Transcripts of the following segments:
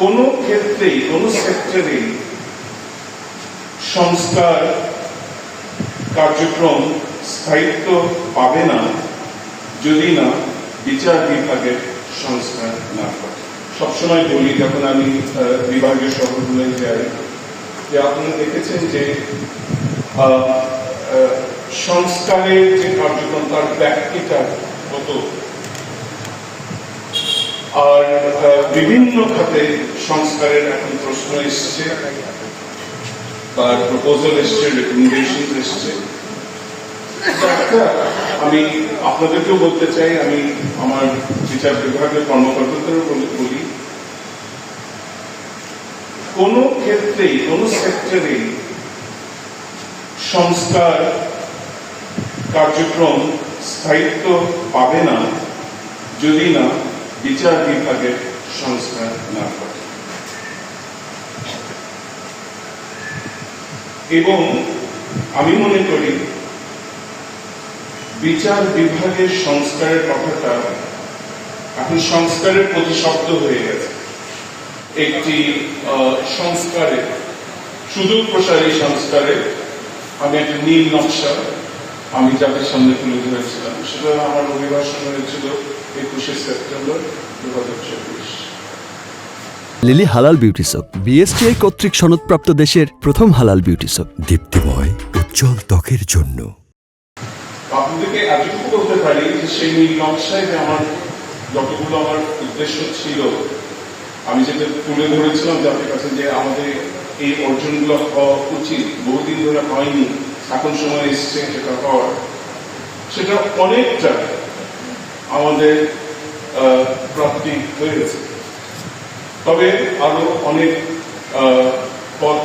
কোনো ক্ষেত্রেই, কোনো সেক্টরেই সংস্কার কার্যক্রম স্থায়িত্ব পাবে না যদি না বিচার বিভাগের সংস্কার না করে সবসময় বলি, যখন আমি বিভাগীয় সভাগুলোয় যাই, যে আপনারা দেখেছেন যে সংস্কারের যে কার্যক্রম, তার ব্যাপ্তিটা কত আর বিভিন্ন খাতে সংস্কারের এখন প্রশ্ন এসছে তার প্রপোজাল এসছে রেকমেন্ডেশন এসছে। আমি আপনাদেরকেও বলতে চাই, আমি আমার বিচার বিভাগের কর্মকর্তাদেরও বলে- কোনো ক্ষেত্রেই, কোন সেক্টরেই সংস্কার কার্যক্রম স্থায়িত্ব পাবে না, যদি না বিচার বিভাগের সংস্কার না করে এবং আমি মনে করি বিচার বিভাগের সংস্কারের কথাটা এখন সংস্কারের প্রতিশব্দ হয়ে গেছে একটি সংস্কারে সুদূর প্রসারী সংস্কারে আমি একটা নীল নকশা আমি জাতির সামনে তুলে ধরেছিলাম সেটা আমার অভিভাষণ হয়েছিল একুশে সেপ্টেম্বর দু হাজার চব্বিশ। লিলি হালাল বিউটি সোপ বিএসটিআই কর্তৃক সনদপ্রাপ্ত দেশের প্রথম হালাল বিউটি সোপ। দীপ্তিময় উজ্জ্বল ত্বকের জন্য। আপনাদেরকে এতটুকু বলতে পারি যে সেই নীল নকশায় যে আমার যতগুলো আমার উদ্দেশ্য ছিল আমি যেটা তুলে ধরেছিলাম জাতির কাছে যে আমাদের এই অর্জনগুলো হওয়া উচিত বহুদিন ধরে হয়নি। এখন সময় এসছে সেটা হওয়ার সেটা অনেকটা আমাদের প্রাপ্তি হয়েছে তবে আরও অনেক পথ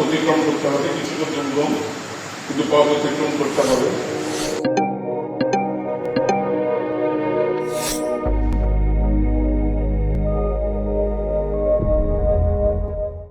অতিক্রম করতে হবে কিছুটা দুর্গম কিন্তু পথ অতিক্রম করতে হবে।